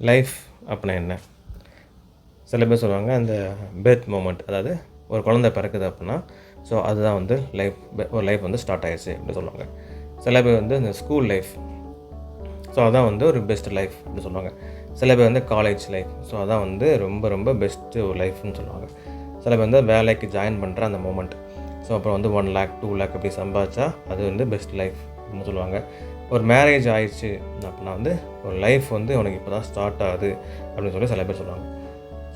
Life அப்படின்னா என்ன? சில பேர் சொல்லுவாங்க அந்த பெர்த் மூமெண்ட் அதாவது ஒரு குழந்தை பிறக்குது அப்படின்னா ஸோ அதுதான் வந்து லைஃப் ஒரு லைஃப் வந்து ஸ்டார்ட் ஆயிடுச்சு அப்படின்னு சொல்லுவாங்க. சில பேர் வந்து இந்த ஸ்கூல் லைஃப் ஸோ அதான் வந்து ஒரு பெஸ்ட் லைஃப் அப்படின்னு சொல்லுவாங்க. சில பேர் வந்து காலேஜ் லைஃப் ஸோ அதான் வந்து ரொம்ப ரொம்ப பெஸ்ட்டு ஒரு லைஃப்னு சொல்லுவாங்க. சில பேர் வந்து வேலைக்கு ஜாயின் பண்ணுற அந்த மூமெண்ட் ஸோ அப்புறம் வந்து ஒன் லேக் டூ லேக் அப்படி சம்பாதிச்சா அது வந்து பெஸ்ட் லைஃப் அப்படின்னு சொல்லுவாங்க. ஒரு மேரேஜ் ஆயிடுச்சு அப்படின்னா வந்து ஒரு லைஃப் வந்து உனக்கு இப்போ தான் ஸ்டார்ட் ஆகுது அப்படின்னு சொல்லி சில பேர் சொல்லுவாங்க.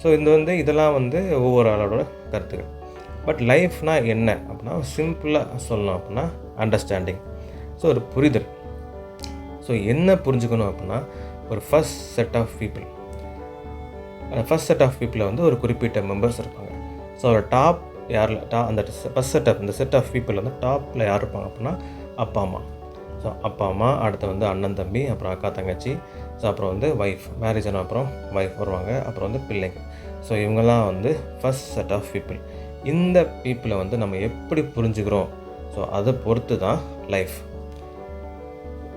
ஸோ இது வந்து இதெல்லாம் வந்து ஒவ்வொரு ஆளோட கருத்துக்கள் பட் லைஃப்னா என்ன அப்படின்னா சிம்பிளாக சொல்லணும் அப்படின்னா அண்டர்ஸ்டாண்டிங் ஸோ ஒரு புரிதல். ஸோ என்ன புரிஞ்சுக்கணும் அப்படின்னா ஒரு ஃபஸ்ட் செட் ஆஃப் பீப்புள் அந்த ஃபஸ்ட் செட் ஆஃப் பீப்புளை வந்து ஒரு குறிப்பிட்ட மெம்பர்ஸ் இருப்பாங்க. ஸோ ஒரு டாப் யாரில் டா அந்த ஃபஸ்ட் செட் ஆஃப் இந்த செட் ஆஃப் பீப்புள் வந்து டாப்பில் யார் இருப்பாங்க அப்படின்னா அப்பா அம்மா. ஸோ அப்பா அம்மா அடுத்து வந்து அண்ணன் தம்பி அப்புறம் அக்கா தங்கச்சி. ஸோ அப்புறம் வந்து ஒய்ஃப் மேரேஜ் ஆன அப்புறம் ஒய்ஃப் வருவாங்க. அப்புறம் வந்து பிள்ளைங்க. ஸோ இவங்கெல்லாம் வந்து ஃபஸ்ட் செட் ஆஃப் பீப்புள் இந்த பீப்புளை வந்து நம்ம எப்படி புரிஞ்சுக்கிறோம்? ஸோ அதை பொறுத்து தான் லைஃப்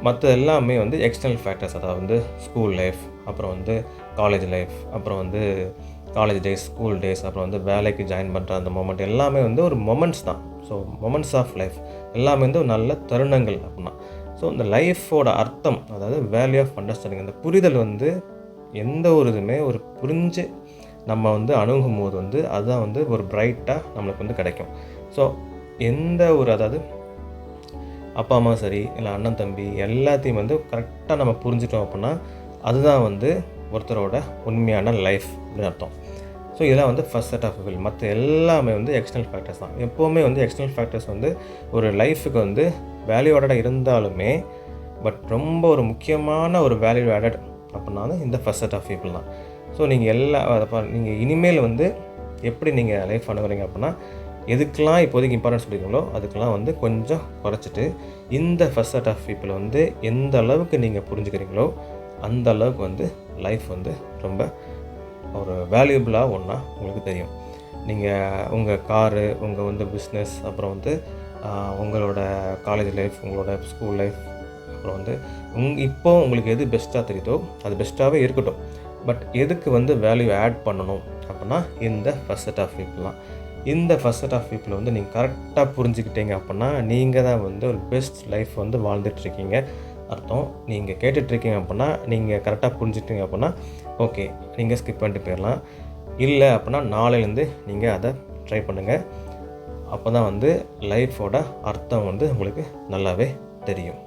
மற்ற எல்லாமே வந்து எக்ஸ்டர்னல் ஃபேக்டர்ஸ் அதாவது வந்து ஸ்கூல் லைஃப் அப்புறம் வந்து காலேஜ் லைஃப் அப்புறம் வந்து காலேஜ் டேஸ் ஸ்கூல் டேஸ் அப்புறம் வந்து வேலைக்கு ஜாயின் பண்ணுற அந்த மொமெண்ட் எல்லாமே வந்து ஒரு மொமெண்ட்ஸ் தான். ஸோ மொமெண்ட்ஸ் ஆஃப் லைஃப் எல்லாமே வந்து ஒரு நல்ல தருணங்கள் அப்படின்னா. ஸோ இந்த லைஃபோட அர்த்தம் அதாவது வேல்யூ ஆஃப் அண்டர்ஸ்டாண்டிங் அந்த புரிதல் வந்து எந்த ஒரு இதுவுமே ஒரு புரிஞ்சு நம்ம வந்து அணுகும் போது வந்து அதுதான் வந்து ஒரு பிரைட்டாக நம்மளுக்கு வந்து கிடைக்கும். ஸோ எந்த ஒரு அதாவது அப்பா அம்மா சரி இல்லை அண்ணன் தம்பி எல்லாத்தையும் வந்து கரெக்டாக நம்ம புரிஞ்சிட்டோம் அப்படின்னா அதுதான் வந்து ஒருத்தரோட உண்மையான லைஃப் அப்படின்னு அர்த்தம். ஸோ இதெல்லாம் வந்து ஃபஸ்ட் செட் ஆஃப் வில் மற்ற எல்லாமே வந்து எக்ஸ்டர்னல் ஃபேக்டர்ஸ் தான். எப்போவுமே வந்து எக்ஸ்டர்னல் ஃபேக்டர்ஸ் வந்து ஒரு லைஃபுக்கு வந்து வேல்யூ ஆடடாக இருந்தாலுமே பட் ரொம்ப ஒரு முக்கியமான ஒரு வேல்யூ ஆடட் அப்படின்னா வந்து இந்த ஃபஸ்ட் செட் ஆஃப் பீப்புள் தான். ஸோ நீங்கள் எல்லா நீங்கள் இனிமேல் வந்து எப்படி நீங்கள் லைஃப் அணுகுறீங்க அப்படின்னா எதுக்கெலாம் இப்போதைக்கு இம்பார்ட்டன்ஸ் கொடுக்குறீங்களோ அதுக்கெலாம் வந்து கொஞ்சம் குறைச்சிட்டு இந்த ஃபஸ்ட் செட் ஆஃப் பீப்புளை வந்து எந்த அளவுக்கு நீங்கள் புரிஞ்சுக்கிறீங்களோ அந்த அளவுக்கு வந்து லைஃப் வந்து ரொம்ப ஒரு வேல்யூபிளாக ஒன்றா உங்களுக்கு தெரியும். நீங்கள் உங்கள் காரு உங்கள் வந்து பிஸ்னஸ் அப்புறம் வந்து உங்களோட காலேஜ் லைஃப் உங்களோட ஸ்கூல் லைஃப் அப்புறம் வந்து உங் இப்போ உங்களுக்கு எது பெஸ்ட்டாக தெரியுதோ அது பெஸ்ட்டாகவே இருக்கட்டும். பட் எதுக்கு வந்து வேல்யூ ஆட் பண்ணணும் அப்படின்னா இந்த ஃபஸ்ட் செட் ஆஃப் பீப்புள் இந்த ஃபஸ்ட் செட் ஆஃப் பீப்புளை வந்து நீங்கள் கரெக்டாக புரிஞ்சுக்கிட்டீங்க அப்படின்னா நீங்கள் தான் வந்து ஒரு பெஸ்ட் லைஃப் வந்து வாழ்ந்துட்டுருக்கீங்க அர்த்தம். நீங்கள் கேட்டுட்ருக்கீங்க அப்படின்னா நீங்கள் கரெக்டாக புரிஞ்சுட்டீங்க அப்படின்னா ஓகே நீங்கள் ஸ்கிப் பண்ணிட்டு போயிடலாம் இல்லை அப்படின்னா நாளையிலேருந்து நீங்கள் அதை ட்ரை பண்ணுங்கள் அப்போ தான் வந்து லைஃபோட அர்த்தம் வந்து உங்களுக்கு நல்லாவே தெரியும்.